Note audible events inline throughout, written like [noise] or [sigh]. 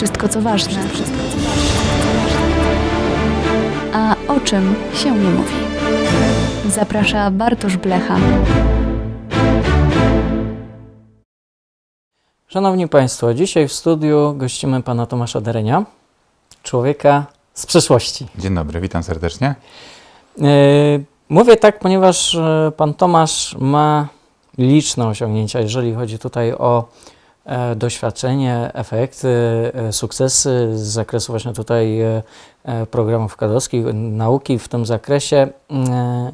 wszystko co ważne. A o czym się nie mówi. Zaprasza Bartosz Blecha. Szanowni Państwo, dzisiaj w studiu gościmy pana Tomasza Derenia, człowieka z przeszłości. Dzień dobry, witam serdecznie. Yy, Mówię tak, ponieważ e, pan Tomasz ma liczne osiągnięcia, jeżeli chodzi tutaj o e, doświadczenie, efekty, e, sukcesy z zakresu właśnie tutaj e, e, programów kadowskich, nauki w tym zakresie. E,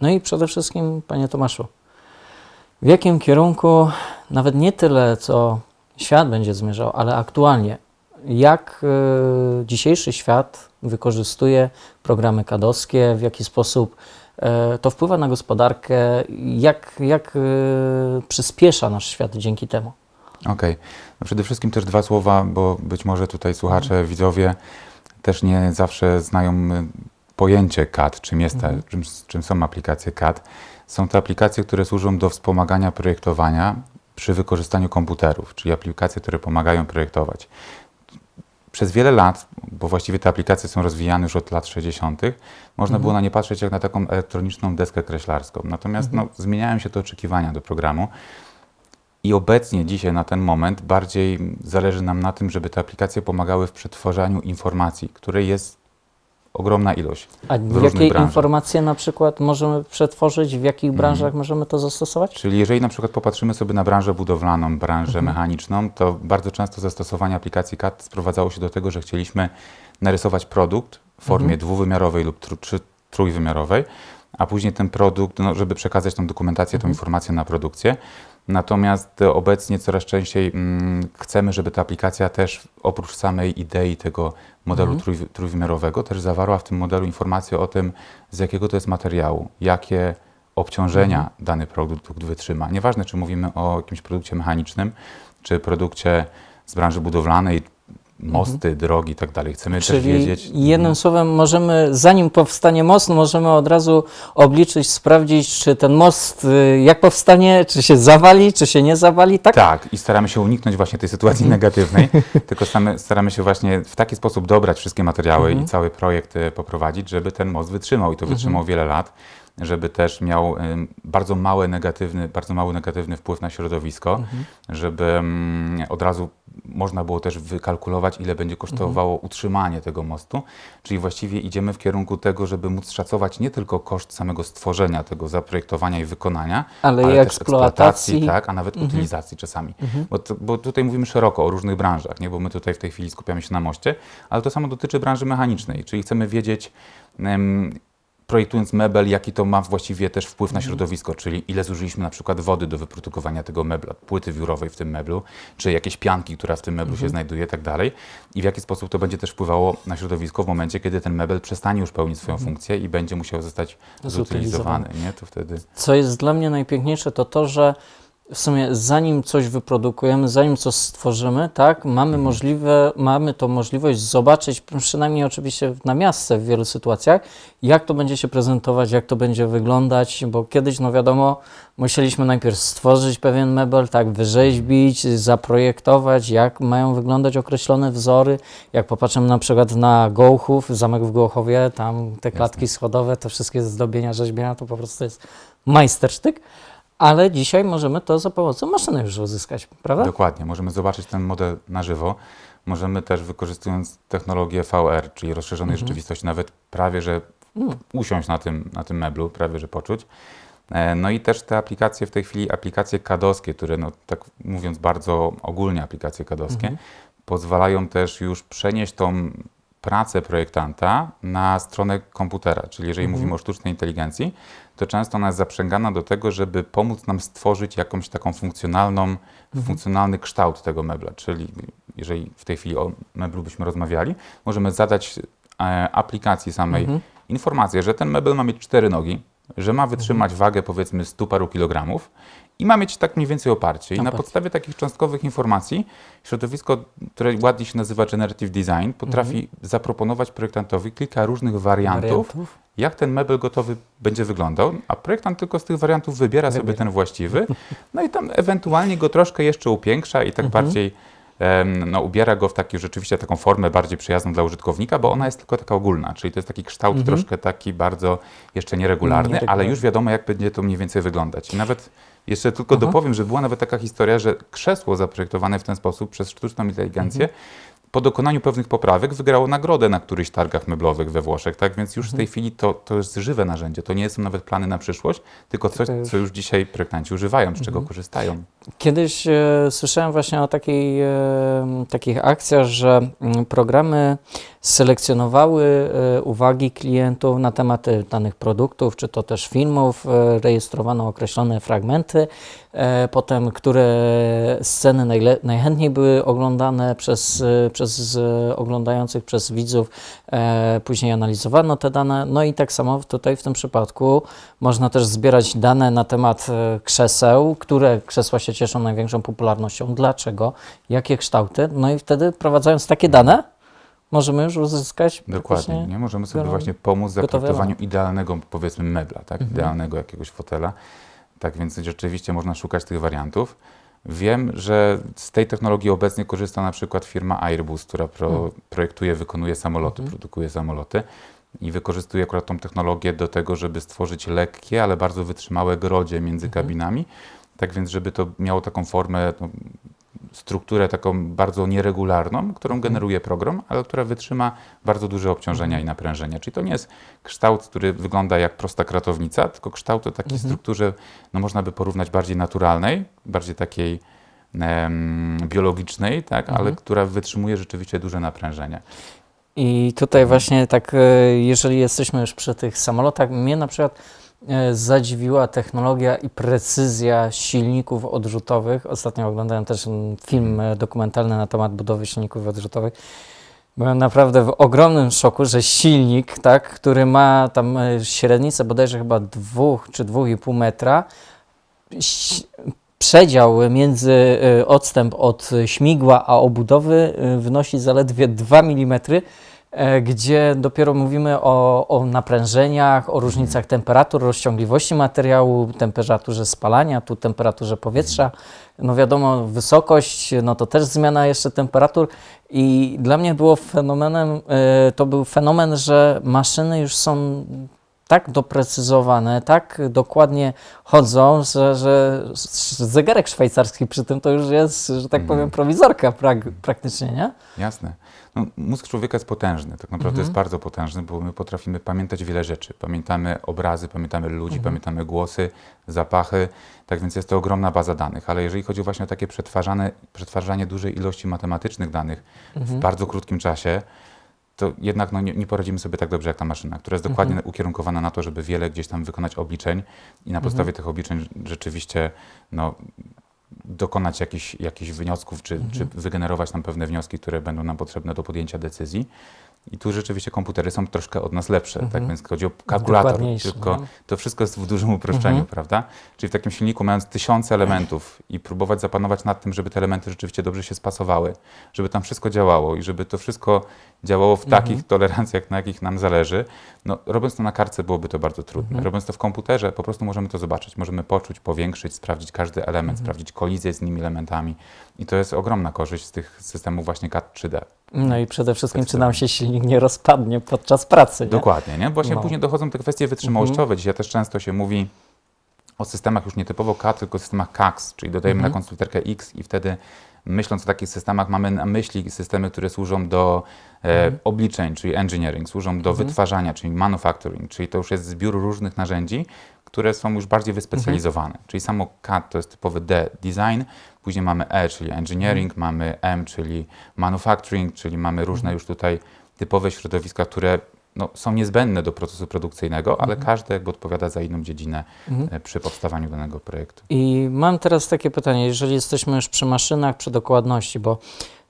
No i przede wszystkim, panie Tomaszu, w jakim kierunku, nawet nie tyle, co świat będzie zmierzał, ale aktualnie, jak e, dzisiejszy świat wykorzystuje programy kadowskie, w jaki sposób e, to wpływa na gospodarkę, jak, jak e, przyspiesza nasz świat dzięki temu. Okej. No przede wszystkim też dwa słowa, bo być może tutaj słuchacze, widzowie też nie zawsze znają y, pojęcie CAD, czym, jest ta, czym, czym są aplikacje CAD. Są to aplikacje, które służą do wspomagania projektowania przy wykorzystaniu komputerów, czyli aplikacje, które pomagają projektować. Przez wiele lat, bo właściwie te aplikacje są rozwijane już od lat 60., można było na nie patrzeć jak na taką elektroniczną deskę kreślarską. Natomiast no, zmieniają się te oczekiwania do programu. I obecnie, dzisiaj, na ten moment, bardziej zależy nam na tym, żeby te aplikacje pomagały w przetwarzaniu informacji, której jest ogromna ilość. A w jakie branżach. informacje na przykład możemy przetworzyć, w jakich branżach możemy to zastosować? Czyli jeżeli na przykład popatrzymy sobie na branżę budowlaną, branżę mechaniczną, to bardzo często zastosowanie aplikacji CAD sprowadzało się do tego, że chcieliśmy narysować produkt w formie dwuwymiarowej lub czy trójwymiarowej, a później ten produkt, no, żeby przekazać tą dokumentację, tą informację na produkcję. Natomiast obecnie coraz częściej mm, chcemy, żeby ta aplikacja też oprócz samej idei tego modelu trój, trójwymiarowego też zawarła w tym modelu informację o tym, z jakiego to jest materiału, jakie obciążenia dany produkt wytrzyma. Nieważne, czy mówimy o jakimś produkcie mechanicznym, czy produkcie z branży budowlanej, mosty, drogi i tak dalej. Chcemy też Czyli wiedzieć. jednym słowem możemy, zanim powstanie most, możemy od razu obliczyć, sprawdzić, czy ten most, y, jak powstanie, czy się zawali, czy się nie zawali, tak? Tak, i staramy się uniknąć właśnie tej sytuacji negatywnej, [laughs] tylko staramy, staramy się właśnie w taki sposób dobrać wszystkie materiały i cały projekt e, poprowadzić, żeby ten most wytrzymał i to wytrzymał wiele lat, żeby też miał em, bardzo mały negatywny, bardzo mały negatywny wpływ na środowisko, żeby mm, od razu można było też wykalkulować, ile będzie kosztowało utrzymanie tego mostu, czyli właściwie idziemy w kierunku tego, żeby móc szacować nie tylko koszt samego stworzenia tego zaprojektowania i wykonania, Ale i też eksploatacji. tak, a nawet utylizacji czasami. Bo, to, bo tutaj mówimy szeroko o różnych branżach, nie? bo my tutaj w tej chwili skupiamy się na moście, ale to samo dotyczy branży mechanicznej, czyli chcemy wiedzieć, projektując mebel, jaki to ma właściwie też wpływ na środowisko, czyli ile zużyliśmy na przykład wody do wyprodukowania tego mebla, płyty wiórowej w tym meblu, czy jakieś pianki, która w tym meblu się znajduje, i tak dalej. I w jaki sposób to będzie też wpływało na środowisko w momencie, kiedy ten mebel przestanie już pełnić swoją funkcję i będzie musiał zostać Zutylizowany. zutylizowany, nie? To wtedy... Co jest dla mnie najpiękniejsze, to to, że w sumie zanim coś wyprodukujemy, zanim coś stworzymy, tak, mamy możliwe, mamy to możliwość zobaczyć, przynajmniej oczywiście na miastce w wielu sytuacjach, jak to będzie się prezentować, jak to będzie wyglądać, bo kiedyś, no wiadomo, musieliśmy najpierw stworzyć pewien mebel, tak, wyrzeźbić, zaprojektować, jak mają wyglądać określone wzory. Jak popatrzymy na przykład na Gołchów, zamek w Gołchowie, tam te klatki schodowe, te wszystkie zdobienia, rzeźbienia, to po prostu jest majstersztyk. Ale dzisiaj możemy to za pomocą maszyny już uzyskać, prawda? Dokładnie, możemy zobaczyć ten model na żywo. Możemy też wykorzystując technologię VR, czyli rozszerzonej rzeczywistości, nawet prawie że usiąść na tym, na tym meblu, prawie że poczuć. E, No i też te aplikacje w tej chwili, aplikacje kadowskie, które, no, tak mówiąc bardzo ogólnie, aplikacje kadowskie, pozwalają też już przenieść tą pracę projektanta na stronę komputera. Czyli jeżeli mówimy o sztucznej inteligencji, to często ona jest zaprzęgana do tego, żeby pomóc nam stworzyć jakąś taką funkcjonalną, funkcjonalny kształt tego mebla. Czyli jeżeli w tej chwili o meblu byśmy rozmawiali, możemy zadać e, aplikacji samej informację, że ten mebel ma mieć cztery nogi, że ma wytrzymać wagę powiedzmy 100 paru kilogramów i ma mieć tak mniej więcej oparcie. I na podstawie takich cząstkowych informacji środowisko, które ładnie się nazywa Generative Design, potrafi zaproponować projektantowi kilka różnych wariantów, Wariantów. jak ten mebel gotowy będzie wyglądał, a projektant tylko z tych wariantów wybiera sobie ten właściwy, no i tam ewentualnie go troszkę jeszcze upiększa i tak bardziej em, no, ubiera go w taki, rzeczywiście taką formę bardziej przyjazną dla użytkownika, bo ona jest tylko taka ogólna, czyli to jest taki kształt Mhm. troszkę taki bardzo jeszcze nieregularny, ale Nieregularny. już wiadomo, jak będzie to mniej więcej wyglądać. I nawet jeszcze tylko Aha. dopowiem, że była nawet taka historia, że krzesło zaprojektowane w ten sposób przez sztuczną inteligencję Mhm. po dokonaniu pewnych poprawek wygrało nagrodę na którychś targach meblowych we Włoszech, tak? Więc już w tej chwili to, to jest żywe narzędzie. To nie są nawet plany na przyszłość, tylko coś, co już dzisiaj projektanci używają, z czego korzystają. Kiedyś e, słyszałem właśnie o takiej, e, takich akcjach, że mm, programy selekcjonowały e, uwagi klientów na temat danych produktów, czy to też filmów, e, rejestrowano określone fragmenty, e, potem które sceny najle, najchętniej były oglądane przez, e, przez e, oglądających, przez widzów, e, później analizowano te dane, no i tak samo tutaj w tym przypadku można też zbierać dane na temat e, krzeseł, które krzesła się cieszą największą popularnością, dlaczego, jakie kształty, no i wtedy wprowadzając takie dane, możemy już uzyskać Dokładnie. Nie? Możemy sobie właśnie pomóc w zaprojektowaniu idealnego, powiedzmy, mebla, tak? Mhm. Idealnego jakiegoś fotela. Tak więc rzeczywiście można szukać tych wariantów. Wiem, że z tej technologii obecnie korzysta na przykład firma Airbus, która pro, Mhm. projektuje, wykonuje samoloty, produkuje samoloty i wykorzystuje akurat tą technologię do tego, żeby stworzyć lekkie, ale bardzo wytrzymałe grodzie między Mhm. kabinami. Tak więc, żeby to miało taką formę, no, strukturę taką bardzo nieregularną, którą Mhm. generuje program, ale która wytrzyma bardzo duże obciążenia Mhm. i naprężenia. Czyli to nie jest kształt, który wygląda jak prosta kratownica, tylko kształt o takiej Mhm. strukturze, no można by porównać bardziej naturalnej, bardziej takiej em, biologicznej, tak, ale która wytrzymuje rzeczywiście duże naprężenie. I tutaj właśnie tak, e, jeżeli jesteśmy już przy tych samolotach, mnie na przykład zadziwiła technologia i precyzja silników odrzutowych. Ostatnio oglądałem też film e, dokumentalny na temat budowy silników odrzutowych. Byłem naprawdę w ogromnym szoku, że silnik, tak, który ma tam e, średnicę bodajże chyba 2 czy 2,5 metra, przedział między e, odstęp od śmigła a obudowy e, wynosi zaledwie 2 mm, e, gdzie dopiero mówimy o, o naprężeniach, o różnicach temperatur, rozciągliwości materiału, temperaturze spalania, tu temperaturze powietrza. No wiadomo, wysokość, no to też zmiana jeszcze temperatur i dla mnie było fenomenem, e, to był fenomen, że maszyny już są tak doprecyzowane, tak dokładnie chodzą, że, że zegarek szwajcarski przy tym to już jest, że tak Mhm. powiem, prowizorka prak, praktycznie, nie? Jasne. No, mózg człowieka jest potężny, tak naprawdę Mhm. jest bardzo potężny, bo my potrafimy pamiętać wiele rzeczy. Pamiętamy obrazy, pamiętamy ludzi, Mhm. pamiętamy głosy, zapachy, tak więc jest to ogromna baza danych. Ale jeżeli chodzi właśnie o takie przetwarzane, przetwarzanie dużej ilości matematycznych danych w Mhm. bardzo krótkim czasie, to jednak no, nie, nie poradzimy sobie tak dobrze jak ta maszyna, która jest dokładnie Mhm. ukierunkowana na to, żeby wiele gdzieś tam wykonać obliczeń i na podstawie tych obliczeń rzeczywiście no, dokonać jakichś, jakichś wniosków, czy, czy Mhm. wygenerować tam pewne wnioski, które będą nam potrzebne do podjęcia decyzji. I tu rzeczywiście komputery są troszkę od nas lepsze, Mhm. tak więc chodzi o kalkulator, tylko nie? to wszystko jest w dużym uproszczeniu, Mhm. prawda? Czyli w takim silniku mając tysiące elementów i próbować zapanować nad tym, żeby te elementy rzeczywiście dobrze się spasowały, żeby tam wszystko działało i żeby to wszystko działało w Mhm. takich tolerancjach, na jakich nam zależy, no robiąc to na kartce byłoby to bardzo trudne. Mhm. Robiąc to w komputerze po prostu możemy to zobaczyć, możemy poczuć, powiększyć, sprawdzić każdy element, Mhm. sprawdzić kolizję z innymi elementami i to jest ogromna korzyść z tych systemów właśnie CAD 3D. No i przede wszystkim, czy nam się silnik nie rozpadnie podczas pracy, nie? Dokładnie, nie? Właśnie No. później dochodzą te kwestie wytrzymałościowe. Dzisiaj też często się mówi o systemach już nie typowo CAD, tylko systemach CAX, czyli dodajemy Mhm. na konstruktorkę X i wtedy myśląc o takich systemach mamy na myśli systemy, które służą do e, Mhm. obliczeń, czyli engineering, służą do wytwarzania, czyli manufacturing, czyli to już jest zbiór różnych narzędzi, które są już bardziej wyspecjalizowane. Mhm. Czyli samo CAD to jest typowy D, design, później mamy E, czyli engineering, Mhm. mamy M, czyli manufacturing, czyli mamy różne już tutaj typowe środowiska, które no, są niezbędne do procesu produkcyjnego, ale każde jakby odpowiada za inną dziedzinę Mhm. e, przy powstawaniu danego projektu. I mam teraz takie pytanie, jeżeli jesteśmy już przy maszynach, przy dokładności, bo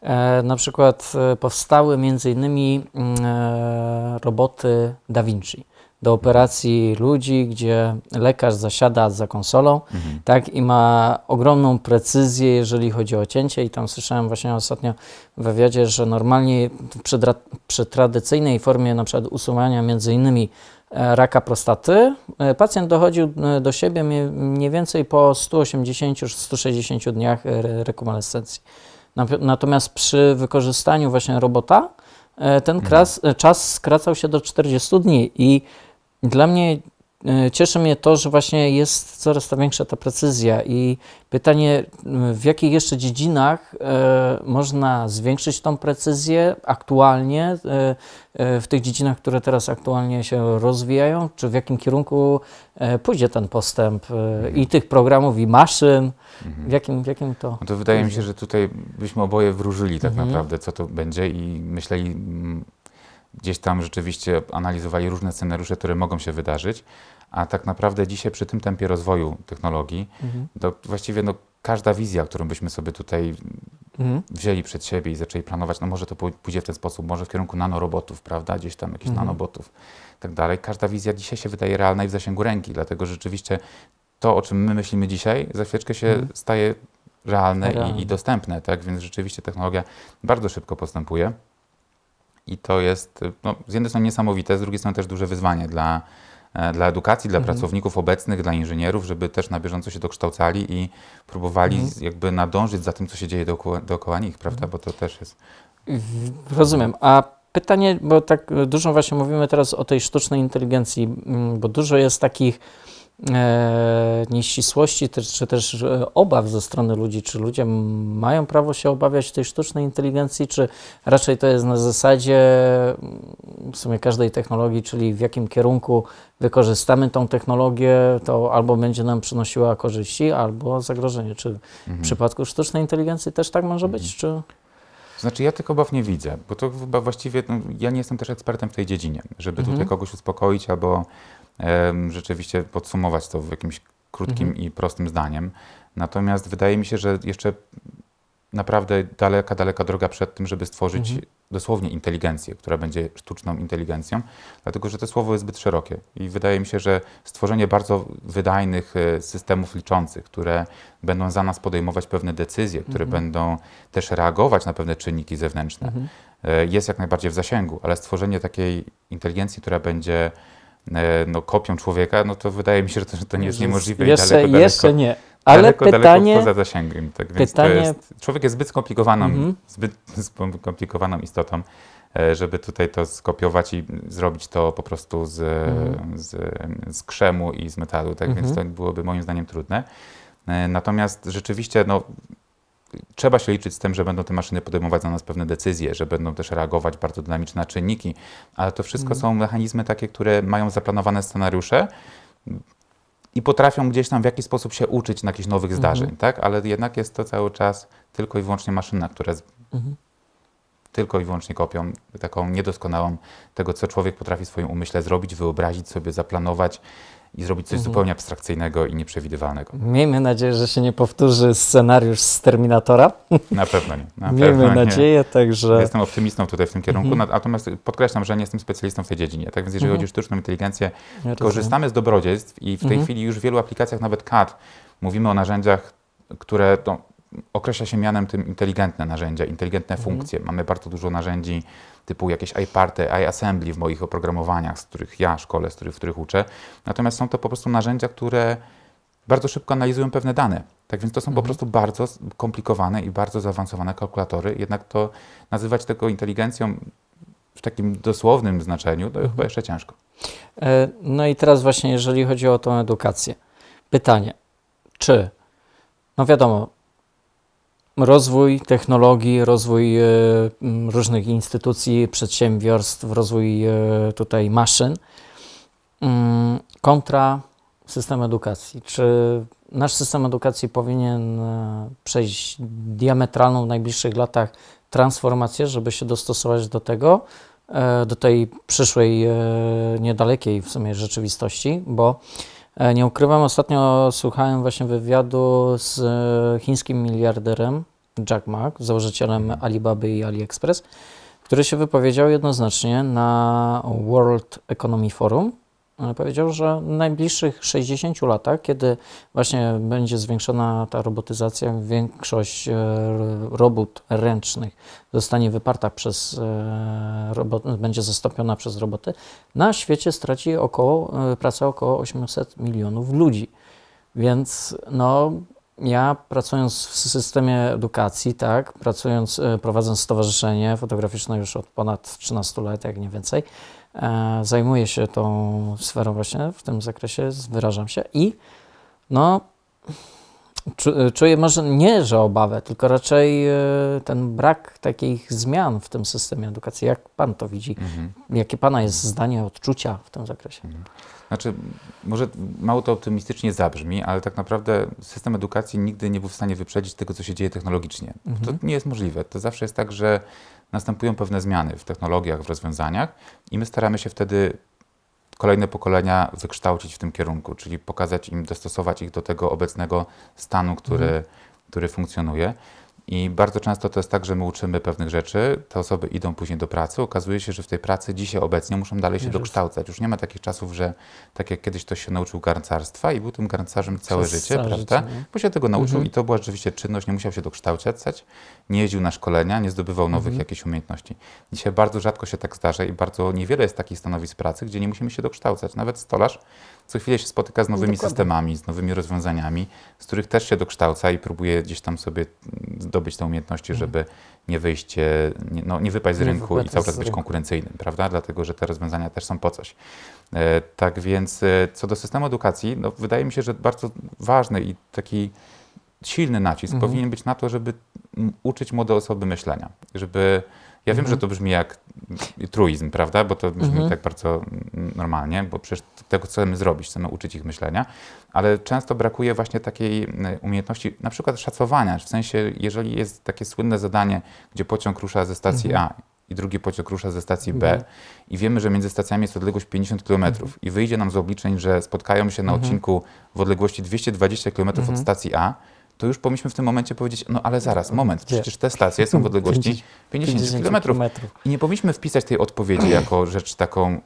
e, na przykład e, powstały między innymi mm, e, roboty Da Vinci do operacji ludzi, gdzie lekarz zasiada za konsolą, Mhm. tak, i ma ogromną precyzję, jeżeli chodzi o cięcie i tam słyszałem właśnie ostatnio w wywiadzie, że normalnie przy, przy tradycyjnej formie na przykład usuwania między innymi e, raka prostaty, e, pacjent dochodził e, do siebie mniej więcej po 180-160 dniach re- rekonwalescencji. Natomiast przy wykorzystaniu właśnie robota ten kras, e, czas skracał się do 40 dni i dla mnie e, cieszy mnie to, że właśnie jest coraz to większa ta precyzja i pytanie, w jakich jeszcze dziedzinach e, można zwiększyć tą precyzję aktualnie, e, w tych dziedzinach, które teraz aktualnie się rozwijają, czy w jakim kierunku pójdzie ten postęp i tych programów, i maszyn, w jakim, w jakim to... No to wydaje mi się, że tutaj byśmy oboje wróżyli tak Mhm. naprawdę, co to będzie i myśleli, gdzieś tam rzeczywiście analizowali różne scenariusze, które mogą się wydarzyć, a tak naprawdę dzisiaj przy tym tempie rozwoju technologii, Mhm. to właściwie no, każda wizja, którą byśmy sobie tutaj Mhm. wzięli przed siebie i zaczęli planować, no może to pój- pójdzie w ten sposób, może w kierunku nanorobotów, prawda, gdzieś tam jakichś Mhm. nanobotów i tak dalej. Każda wizja dzisiaj się wydaje realna i w zasięgu ręki, dlatego że rzeczywiście to, o czym my myślimy dzisiaj, za chwileczkę się Mhm. staje realne Realne. i, i dostępne, tak, więc rzeczywiście technologia bardzo szybko postępuje i to jest no, z jednej strony niesamowite, z drugiej strony też duże wyzwanie dla, e, dla edukacji, dla Mhm. pracowników obecnych, dla inżynierów, żeby też na bieżąco się dokształcali i próbowali Mhm. jakby nadążyć za tym, co się dzieje dookoła, dookoła nich, prawda? Bo to też jest. Rozumiem. A pytanie, bo tak dużo właśnie mówimy teraz o tej sztucznej inteligencji, mm, bo dużo jest takich nieścisłości, też, czy też e, obaw ze strony ludzi. Czy ludzie mają prawo się obawiać tej sztucznej inteligencji, czy raczej to jest na zasadzie w sumie każdej technologii, czyli w jakim kierunku wykorzystamy tą technologię, to albo będzie nam przynosiła korzyści, albo zagrożenie. Czy w Mhm. przypadku sztucznej inteligencji też tak może być? Czy... Znaczy ja tych obaw nie widzę, bo to chyba właściwie, no, ja nie jestem też ekspertem w tej dziedzinie, żeby Mhm. tutaj kogoś uspokoić albo rzeczywiście podsumować to w jakimś krótkim Mhm. i prostym zdaniem. Natomiast wydaje mi się, że jeszcze naprawdę daleka, daleka droga przed tym, żeby stworzyć Mhm. dosłownie inteligencję, która będzie sztuczną inteligencją, dlatego że to słowo jest zbyt szerokie i wydaje mi się, że stworzenie bardzo wydajnych e, systemów liczących, które będą za nas podejmować pewne decyzje, które Mhm. będą też reagować na pewne czynniki zewnętrzne, Mhm. e, jest jak najbardziej w zasięgu, ale stworzenie takiej inteligencji, która będzie no, kopią człowieka, no to wydaje mi się, że to, że to nie jest niemożliwe Jeszcze, i daleko, jeszcze daleko, nie. Ale daleko, pytanie, daleko poza zasięgiem. Tak więc pytanie- to jest, człowiek jest zbyt skomplikowaną, Mhm. zbyt [laughs] skomplikowaną istotą, e, żeby tutaj to skopiować i zrobić to po prostu z, Mhm. z, z krzemu i z metalu, tak więc to Mhm. byłoby moim zdaniem trudne. E, Natomiast rzeczywiście no, trzeba się liczyć z tym, że będą te maszyny podejmować za nas pewne decyzje, że będą też reagować bardzo dynamicznie na czynniki, ale to wszystko Mhm. są mechanizmy takie, które mają zaplanowane scenariusze i potrafią gdzieś tam w jakiś sposób się uczyć na jakichś nowych Mhm. zdarzeń, tak? Ale jednak jest to cały czas tylko i wyłącznie maszyna, która jest Mhm. tylko i wyłącznie kopią, taką niedoskonałą tego, co człowiek potrafi w swoim umyśle zrobić, wyobrazić sobie, zaplanować i zrobić coś Mhm. zupełnie abstrakcyjnego i nieprzewidywalnego. miejmy nadzieję, że się nie powtórzy scenariusz z Terminatora. Na pewno nie. Na miejmy pewno nie. nadzieję, także... Jestem optymistą tutaj w tym kierunku, Mhm. natomiast podkreślam, że nie jestem specjalistą w tej dziedzinie. Tak więc jeżeli Mhm. chodzi o sztuczną inteligencję, Ja rozumiem. korzystamy z dobrodziejstw i w tej Mhm. chwili już w wielu aplikacjach, nawet CAD, mówimy o narzędziach, które to określa się mianem tym inteligentne narzędzia, inteligentne Mhm. funkcje. Mamy bardzo dużo narzędzi typu jakieś iParty, iAssembly w moich oprogramowaniach, z których ja szkole, z których, w których uczę. Natomiast są to po prostu narzędzia, które bardzo szybko analizują pewne dane. Tak więc to są po Mhm. prostu bardzo skomplikowane i bardzo zaawansowane kalkulatory. Jednak to nazywać tego inteligencją w takim dosłownym znaczeniu, to Mhm. chyba jeszcze ciężko. E, No i teraz właśnie, jeżeli chodzi o tą edukację. Pytanie, czy, no wiadomo, rozwój technologii, rozwój e, różnych instytucji, przedsiębiorstw, rozwój e, tutaj maszyn mm, kontra system edukacji. Czy nasz system edukacji powinien e, przejść diametralną w najbliższych latach transformację, żeby się dostosować do tego, do tej przyszłej, niedalekiej w sumie rzeczywistości, bo nie ukrywam, ostatnio słuchałem właśnie wywiadu z e, chińskim miliarderem Jack Ma, założycielem Alibaby i AliExpress, który się wypowiedział jednoznacznie na World Economy Forum. E, Powiedział, że w najbliższych 60 latach, kiedy właśnie będzie zwiększona ta robotyzacja, większość e, robót ręcznych zostanie wyparta przez e, robot, będzie zastąpiona przez roboty, na świecie straci około, pracę około 800 milionów ludzi. Więc no, ja pracując w systemie edukacji, tak, pracując, prowadząc stowarzyszenie fotograficzne już od ponad 13 lat, jak nie więcej, zajmuję się tą sferą właśnie w tym zakresie, wyrażam się i no czuję może nie, że obawę, tylko raczej e, ten brak takich zmian w tym systemie edukacji. Jak Pan to widzi? Mhm. Jakie Pana jest zdanie, odczucia w tym zakresie? Znaczy, może mało to optymistycznie zabrzmi, ale tak naprawdę system edukacji nigdy nie był w stanie wyprzedzić tego, co się dzieje technologicznie. To nie jest możliwe. To zawsze jest tak, że następują pewne zmiany w technologiach, w rozwiązaniach i my staramy się wtedy kolejne pokolenia wykształcić w tym kierunku, czyli pokazać im, dostosować ich do tego obecnego stanu, który, który funkcjonuje. I bardzo często to jest tak, że my uczymy pewnych rzeczy, te osoby idą później do pracy, okazuje się, że w tej pracy dzisiaj obecnie muszą dalej się dokształcać. Już nie ma takich czasów, że tak jak kiedyś ktoś się nauczył garncarstwa i był tym garncarzem całe Przez życie, całe prawda? życie, nie? Bo się tego nauczył Mhm. i to była rzeczywiście czynność, nie musiał się dokształcać, nie jeździł na szkolenia, nie zdobywał nowych Mhm. jakichś umiejętności. Dzisiaj bardzo rzadko się tak zdarza i bardzo niewiele jest takich stanowisk pracy, gdzie nie musimy się dokształcać. Nawet stolarz co chwilę się spotyka z nowymi Dokładnie. systemami, z nowymi rozwiązaniami, z których też się dokształca i próbuje gdzieś tam sobie zdobyć te umiejętności, żeby nie wyjść, e, nie, no, nie wypaść z Mhm. Nie rynku i cały czas być konkurencyjnym, prawda? Dlatego, że te rozwiązania też są po coś. E, tak więc e, co do systemu edukacji, no, wydaje mi się, że bardzo ważny i taki silny nacisk Mhm. powinien być na to, żeby uczyć młode osoby myślenia. Żeby, ja wiem, Mhm. że to brzmi jak truizm, prawda? Bo to brzmi Mhm. tak bardzo normalnie, bo przecież tego chcemy zrobić, chcemy uczyć ich myślenia, ale często brakuje właśnie takiej umiejętności, na przykład szacowania, w sensie, jeżeli jest takie słynne zadanie, gdzie pociąg rusza ze stacji Mhm. A i drugi pociąg rusza ze stacji B Mhm. i wiemy, że między stacjami jest odległość 50 km i wyjdzie nam z obliczeń, że spotkają się na Mhm. odcinku w odległości 220 km Mhm. od stacji A, to już powinniśmy w tym momencie powiedzieć, no ale zaraz, moment, przecież te stacje są w odległości 50 km. kilometrów. I nie powinniśmy wpisać tej odpowiedzi jako rzecz taką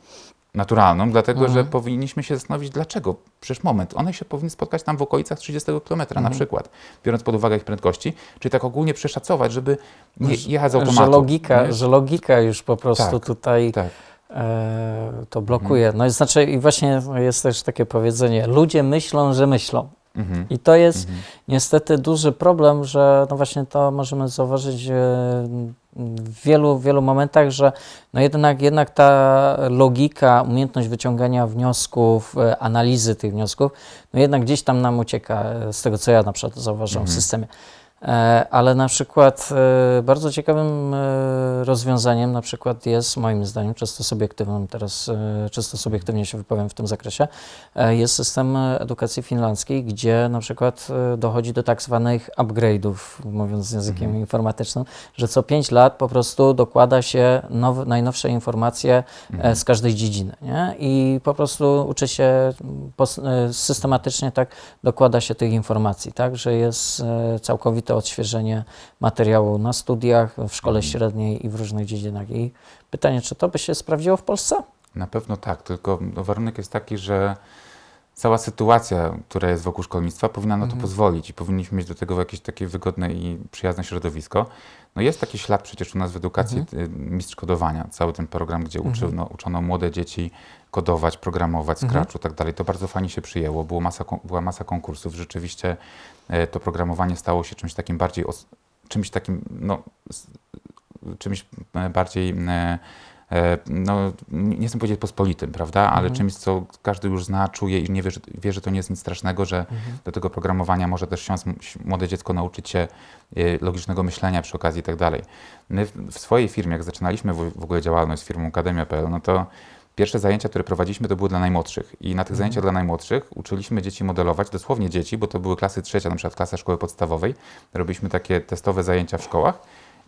naturalną, dlatego że Mhm. powinniśmy się zastanowić, dlaczego. Przecież moment, one się powinny spotkać tam w okolicach 30 km na Mhm. przykład, biorąc pod uwagę ich prędkości, czyli tak ogólnie przeszacować, żeby nie Że- jechać z Że automatu. logika, nie? że logika już po prostu Tak, tutaj Tak. e, to blokuje. No i znaczy, i właśnie jest też takie powiedzenie, ludzie myślą, że myślą. Mhm. I to jest Mhm. niestety duży problem, że no właśnie to możemy zauważyć e, w wielu, wielu momentach, że no jednak, jednak ta logika, umiejętność wyciągania wniosków, e, analizy tych wniosków, no jednak gdzieś tam nam ucieka, e, z tego co ja na przykład zauważyłem w Mhm. systemie. E, Ale na przykład e, bardzo ciekawym e, rozwiązaniem na przykład jest moim zdaniem, czysto subiektywnym teraz, czysto subiektywnie się wypowiem w tym zakresie, jest system edukacji finlandzkiej, gdzie na przykład dochodzi do tak zwanych upgrade'ów, mówiąc językiem Mhm. informatycznym, że co 5 lat po prostu dokłada się nowe, najnowsze informacje Mhm. z każdej dziedziny, nie? I po prostu uczy się systematycznie tak dokłada się tych informacji, tak, że jest e, całkowite odświeżenie materiału na studiach, w szkole Mhm. średniej i w różnych dziedzinach. I pytanie, czy to by się sprawdziło w Polsce? Na pewno tak, tylko no, warunek jest taki, że cała sytuacja, która jest wokół szkolnictwa, powinna na to Mhm. pozwolić i powinniśmy mieć do tego jakieś takie wygodne i przyjazne środowisko. No jest taki ślad przecież u nas w edukacji, Mhm. y, mistrz kodowania, cały ten program, gdzie Mhm. uczyno, uczono młode dzieci kodować, programować, Mhm. Scratchu i tak dalej. To bardzo fajnie się przyjęło, było masa, była masa konkursów. Rzeczywiście to programowanie stało się czymś takim bardziej, czymś takim, no, czymś e, bardziej e, e, no, nie chcę powiedzieć pospolitym, prawda, ale Mhm. czymś, co każdy już zna, czuje i nie wie, że, wie, że to nie jest nic strasznego, że do tego programowania może też ksiądz, młode dziecko nauczyć się logicznego myślenia przy okazji i tak dalej. My w, swojej firmie, jak zaczynaliśmy w, w ogóle działalność z firmą Akademia.pl, no to pierwsze zajęcia, które prowadziliśmy, to były dla najmłodszych. I na tych zajęciach dla najmłodszych uczyliśmy dzieci modelować, dosłownie dzieci, bo to były klasy trzecia, na przykład klasa szkoły podstawowej. Robiliśmy takie testowe zajęcia w szkołach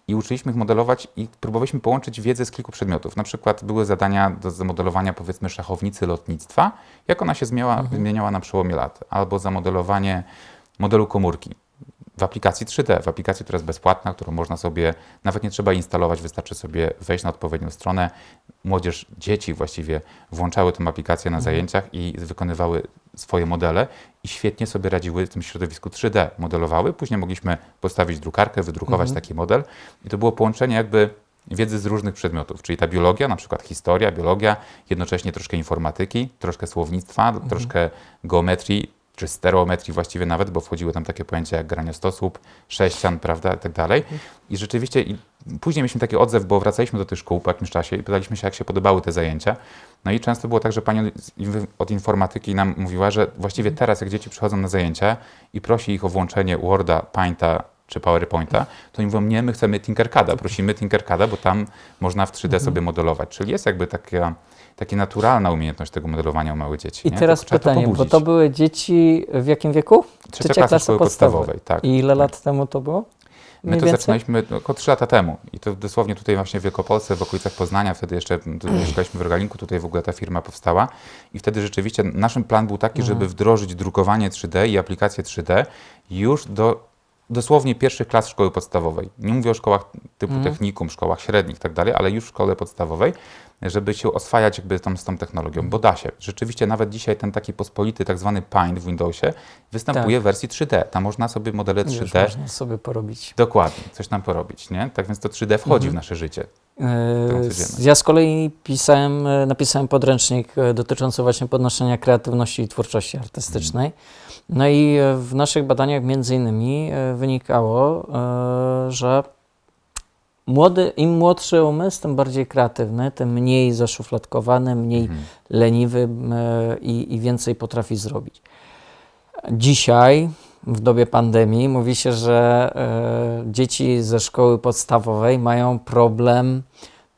i uczyliśmy ich modelować i próbowaliśmy połączyć wiedzę z kilku przedmiotów. Na przykład były zadania do zamodelowania powiedzmy szachownicy lotnictwa, jak ona się zmieniała, zmieniała na przełomie lat, albo zamodelowanie modelu komórki w aplikacji 3D, w aplikacji, która jest bezpłatna, którą można sobie, nawet nie trzeba instalować, wystarczy sobie wejść na odpowiednią stronę. Młodzież, dzieci właściwie włączały tę aplikację na zajęciach i wykonywały swoje modele i świetnie sobie radziły w tym środowisku 3D. Modelowały, później mogliśmy postawić drukarkę, wydrukować taki model i to było połączenie jakby wiedzy z różnych przedmiotów, czyli ta biologia, na przykład historia, biologia, jednocześnie troszkę informatyki, troszkę słownictwa, troszkę geometrii, czy stereometrii właściwie nawet, bo wchodziły tam takie pojęcia jak graniostosłup, sześcian, prawda, i tak dalej. I rzeczywiście i później mieliśmy taki odzew, bo wracaliśmy do tych szkół po jakimś czasie i pytaliśmy się, jak się podobały te zajęcia. No i często było tak, że pani od informatyki nam mówiła, że właściwie teraz, jak dzieci przychodzą na zajęcia i prosi ich o włączenie Worda, Painta czy PowerPointa, to oni mówią, nie, my chcemy Tinkercada, prosimy Tinkercada, bo tam można w 3D sobie modelować. Czyli jest jakby taka, taka naturalna umiejętność tego modelowania u małych dzieci. I nie? teraz Tylko trzeba to pytanie, bo to były dzieci w jakim wieku? Trzecia klasa szkoły podstawowej, tak. I ile lat temu to było? My to więcej? zaczynaliśmy no, około 3 lata temu i to dosłownie tutaj właśnie w Wielkopolsce, w okolicach Poznania, wtedy jeszcze [clears throat] mieszkaliśmy w Rogalinku, tutaj w ogóle ta firma powstała i wtedy rzeczywiście naszym plan był taki, żeby wdrożyć drukowanie 3D i aplikację 3D już do dosłownie pierwszych klas szkoły podstawowej. Nie mówię o szkołach typu technikum, szkołach średnich i tak dalej, ale już w szkole podstawowej, żeby się oswajać jakby tą, z tą technologią, bo da się. Rzeczywiście nawet dzisiaj ten taki pospolity tak zwany Paint w Windowsie występuje w wersji 3D. Tam można sobie modele Już 3D można sobie porobić. Dokładnie, coś tam porobić, nie? Tak więc to 3D wchodzi w nasze życie. Codzienność. Ja z kolei pisałem, e, napisałem podręcznik e, dotyczący właśnie podnoszenia kreatywności i twórczości artystycznej. No i e, w naszych badaniach między innymi e, wynikało, e, że młody, im młodszy umysł, tym bardziej kreatywny, tym mniej zaszufladkowany, mniej Mhm. leniwy e, i, i więcej potrafi zrobić. Dzisiaj, w dobie pandemii, mówi się, że e, dzieci ze szkoły podstawowej mają problem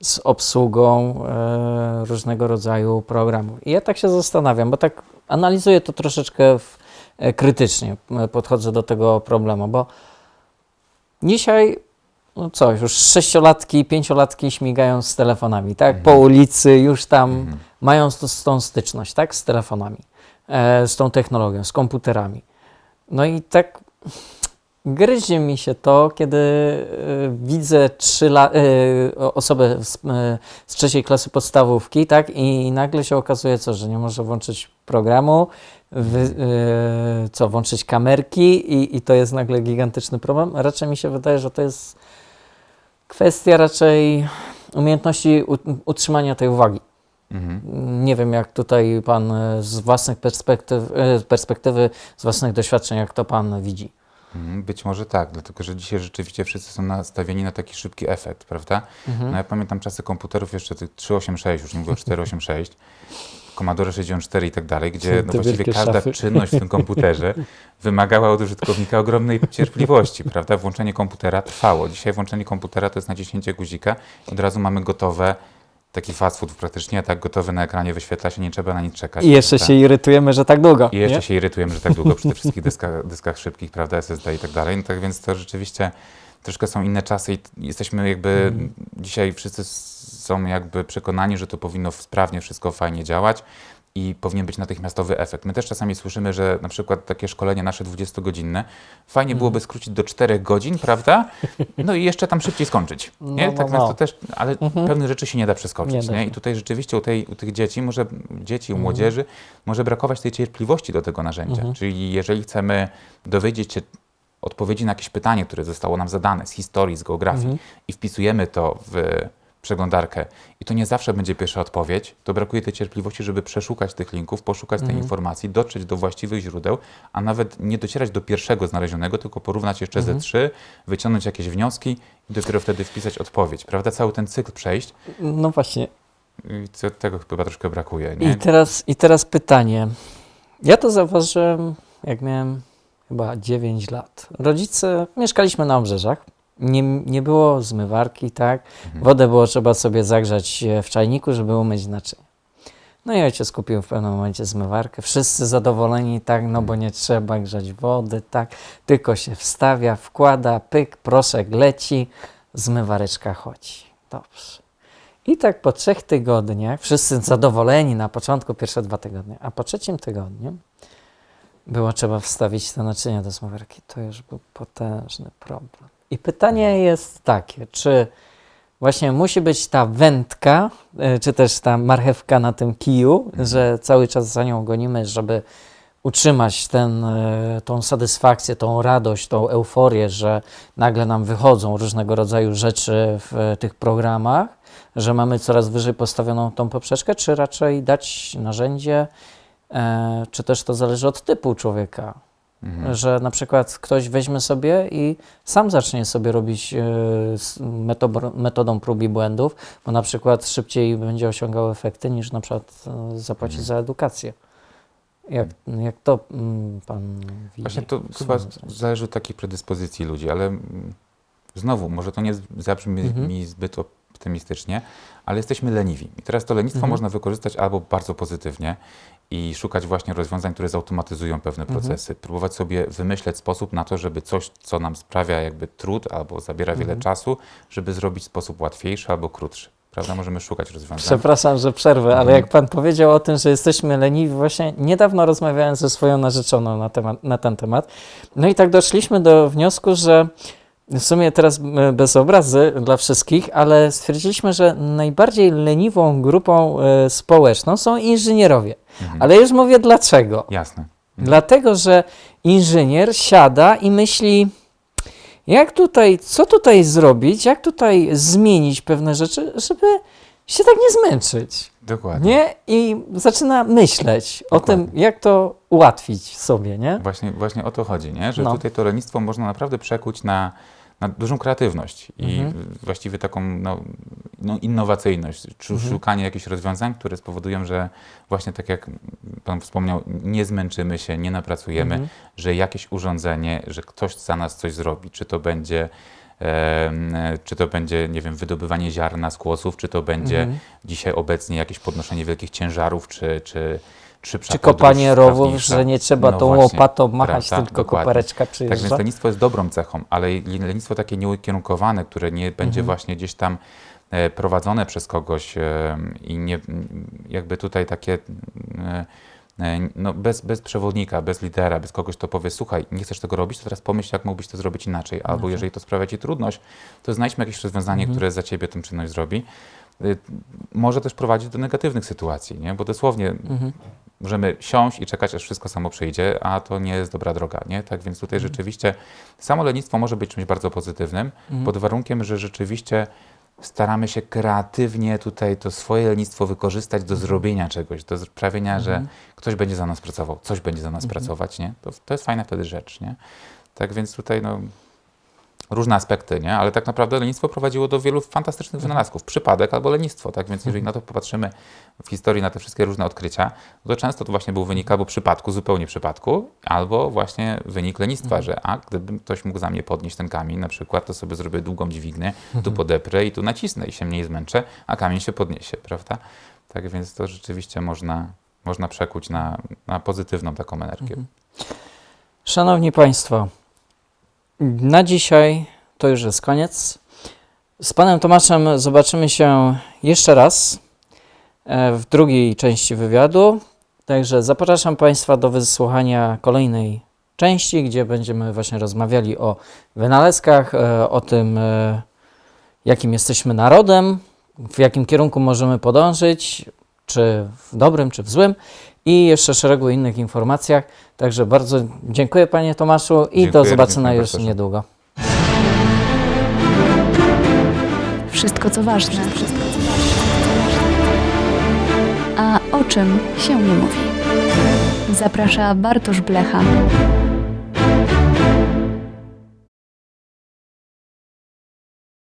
z obsługą e, różnego rodzaju programów. I ja tak się zastanawiam, bo tak analizuję to troszeczkę w, krytycznie, podchodzę do tego problemu, bo dzisiaj no co, już sześciolatki, pięciolatki śmigają z telefonami, tak? Po ulicy już tam Mhm. mają z, tą styczność, tak? Z telefonami, e, z tą technologią, z komputerami. No i tak gryzie mi się to, kiedy e, widzę trzy la, e, osobę z, e, z trzeciej klasy podstawówki, tak? I nagle się okazuje co, że nie może włączyć programu, wy, e, co, włączyć kamerki i, i to jest nagle gigantyczny problem. Raczej mi się wydaje, że to jest kwestia raczej umiejętności utrzymania tej uwagi. Mhm. Nie wiem, jak tutaj Pan z własnych perspektyw, e, perspektywy, z własnych doświadczeń, jak to Pan widzi. Mhm, Być może tak, dlatego że dzisiaj rzeczywiście wszyscy są nastawieni na taki szybki efekt, prawda? Mhm. No ja pamiętam czasy komputerów jeszcze tych 386, już nie mówię o 486, Commodore 64 i tak dalej, gdzie no właściwie każda szafy. czynność w tym komputerze wymagała od użytkownika ogromnej cierpliwości, prawda? Włączenie komputera trwało. Dzisiaj włączenie komputera to jest naciśnięcie guzika i od razu mamy gotowe, taki fast food praktycznie, tak gotowy na ekranie wyświetla się, nie trzeba na nic czekać. I jeszcze się irytujemy, że tak długo. I jeszcze nie? się irytujemy, że tak długo przy tych wszystkich dyskach, [laughs] dyskach szybkich, prawda, SSD i tak dalej. No tak więc to rzeczywiście troszkę są inne czasy i jesteśmy jakby Mhm. dzisiaj wszyscy są jakby przekonani, że to powinno sprawnie wszystko fajnie działać i powinien być natychmiastowy efekt. My też czasami słyszymy, że na przykład takie szkolenie nasze 20-godzinne fajnie Mhm. byłoby skrócić do 4 godzin, prawda? No i jeszcze tam szybciej skończyć. Nie? No, no, tak no. to też, ale Mhm. pewnych rzeczy się nie da przeskoczyć. Nie Nie. I tutaj rzeczywiście u, tej, u tych dzieci, może dzieci, u Mhm. młodzieży, może brakować tej cierpliwości do tego narzędzia. Mhm. Czyli jeżeli chcemy dowiedzieć się odpowiedzi na jakieś pytanie, które zostało nam zadane z historii, z geografii Mhm. i wpisujemy to w przeglądarkę i to nie zawsze będzie pierwsza odpowiedź, to brakuje tej cierpliwości, żeby przeszukać tych linków, poszukać tej Mhm. informacji, dotrzeć do właściwych źródeł, a nawet nie docierać do pierwszego znalezionego, tylko porównać jeszcze Mhm. ze trzy, wyciągnąć jakieś wnioski i dopiero wtedy wpisać odpowiedź. Prawda? Cały ten cykl przejść No właśnie. i co- tego chyba troszkę brakuje. Nie? I teraz, I teraz pytanie. Ja to zauważyłem, jak miałem chyba 9 lat. Rodzice, mieszkaliśmy na obrzeżach. Nie, nie było zmywarki, tak? Mhm. Wodę było trzeba sobie zagrzać e, w czajniku, żeby umyć naczynie. No i ojciec kupił w pewnym momencie zmywarkę. Wszyscy zadowoleni, tak, no bo nie trzeba grzać wody, tak, tylko się wstawia, wkłada, pyk, proszek leci, zmywareczka chodzi. Dobrze. I tak po trzech tygodniach, wszyscy zadowoleni na początku, pierwsze dwa tygodnie, a po trzecim tygodniu było trzeba wstawić te naczynia do zmywarki. To już był potężny problem. I pytanie jest takie, czy właśnie musi być ta wędka, e, czy też ta marchewka na tym kiju, że cały czas za nią gonimy, żeby utrzymać ten, e, tą satysfakcję, tą radość, tą euforię, że nagle nam wychodzą różnego rodzaju rzeczy w e, tych programach, że mamy coraz wyżej postawioną tą poprzeczkę, czy raczej dać narzędzie, czy też to zależy od typu człowieka, Mhm. że na przykład ktoś weźmie sobie i sam zacznie sobie robić e, metodą, prób i błędów, bo na przykład szybciej będzie osiągał efekty niż na przykład e, zapłacić Mhm. za edukację. Jak, jak to mm, pan widzi? Właśnie to chyba zależy od takiej predyspozycji ludzi, ale mm, znowu, może to nie zabrzmi Mhm. mi zbyt optymistycznie, ale jesteśmy leniwi. I teraz to lenistwo Mhm. można wykorzystać albo bardzo pozytywnie i szukać właśnie rozwiązań, które zautomatyzują pewne Mhm. procesy. Próbować sobie wymyśleć sposób na to, żeby coś, co nam sprawia jakby trud albo zabiera wiele Mhm. czasu, żeby zrobić w sposób łatwiejszy albo krótszy. Prawda? Możemy szukać rozwiązań. Przepraszam, że przerwę, ale Mhm. jak pan powiedział o tym, że jesteśmy leniwi, właśnie niedawno rozmawiałem ze swoją narzeczoną na, temat, na ten temat. No i tak doszliśmy do wniosku, że w sumie teraz bez obrazy dla wszystkich, ale stwierdziliśmy, że najbardziej leniwą grupą e, społeczną są inżynierowie. Mhm. Ale już mówię dlaczego. Jasne. Dlatego, że inżynier siada i myśli, jak tutaj, co tutaj zrobić, jak tutaj zmienić pewne rzeczy, żeby się tak nie zmęczyć. Dokładnie. Nie? I zaczyna myśleć o Dokładnie. tym, jak to ułatwić sobie, nie? Właśnie, właśnie o to chodzi, nie? że No. tutaj to lenistwo można naprawdę przekuć na, na dużą kreatywność i Mhm. właściwie taką no, no, innowacyjność, czy Mhm. szukanie jakichś rozwiązań, które spowodują, że właśnie tak jak Pan wspomniał, nie zmęczymy się, nie napracujemy, Mhm. że jakieś urządzenie, że ktoś za nas coś zrobi, czy to będzie czy to będzie, nie wiem, wydobywanie ziarna z kłosów, czy to będzie Mhm. dzisiaj obecnie jakieś podnoszenie wielkich ciężarów, czy, czy, czy kopanie rowów, że nie trzeba No tą właśnie, łopatą machać, prawda, tylko dokładnie. kopareczka Tak przyjeżdża. więc lenistwo jest dobrą cechą, ale lenistwo takie nieukierunkowane, które nie będzie Mhm. właśnie gdzieś tam e, prowadzone przez kogoś i nie, jakby tutaj takie e, no bez, bez przewodnika, bez lidera, bez kogoś, kto powie, słuchaj, nie chcesz tego robić, to teraz pomyśl, jak mógłbyś to zrobić inaczej. Albo jeżeli to sprawia ci trudność, to znajdźmy jakieś rozwiązanie, Mhm. które za ciebie tę czynność zrobi. Y, Może też prowadzić do negatywnych sytuacji, nie? bo dosłownie Mhm. możemy siąść i czekać, aż wszystko samo przyjdzie, a to nie jest dobra droga, nie? Tak więc tutaj rzeczywiście samo lenistwo może być czymś bardzo pozytywnym, Mhm. pod warunkiem, że rzeczywiście staramy się kreatywnie tutaj to swoje lenistwo wykorzystać do zrobienia czegoś, do sprawienia, że Mhm. ktoś będzie za nas pracował, coś będzie za nas Mhm. pracować, nie? To, to jest fajna wtedy rzecz, nie? Tak więc tutaj no, różne aspekty, nie? Ale tak naprawdę lenistwo prowadziło do wielu fantastycznych wynalazków. Przypadek albo lenistwo, tak? Więc jeżeli na to popatrzymy w historii, na te wszystkie różne odkrycia, to często to właśnie był wynik albo przypadku, zupełnie przypadku, albo właśnie wynik lenistwa, że a, gdybym ktoś mógł za mnie podnieść ten kamień, na przykład, to sobie zrobię długą dźwignię, tu podeprę i tu nacisnę i się mniej zmęczę, a kamień się podniesie, prawda? Tak więc to rzeczywiście można, można przekuć na, na pozytywną taką energię. Szanowni Państwo, na dzisiaj to już jest koniec. Z Panem Tomaszem zobaczymy się jeszcze raz e, w drugiej części wywiadu. Także zapraszam Państwa do wysłuchania kolejnej części, gdzie będziemy właśnie rozmawiali o wynalazkach, e, o tym, e, jakim jesteśmy narodem, w jakim kierunku możemy podążyć, czy w dobrym, czy w złym i jeszcze szeregu innych informacjach. Także bardzo dziękuję Panie Tomaszu i Dziękuję do zobaczenia już profesorze. niedługo. Wszystko co ważne. A o czym się nie mówi? Zaprasza Bartosz Blecha.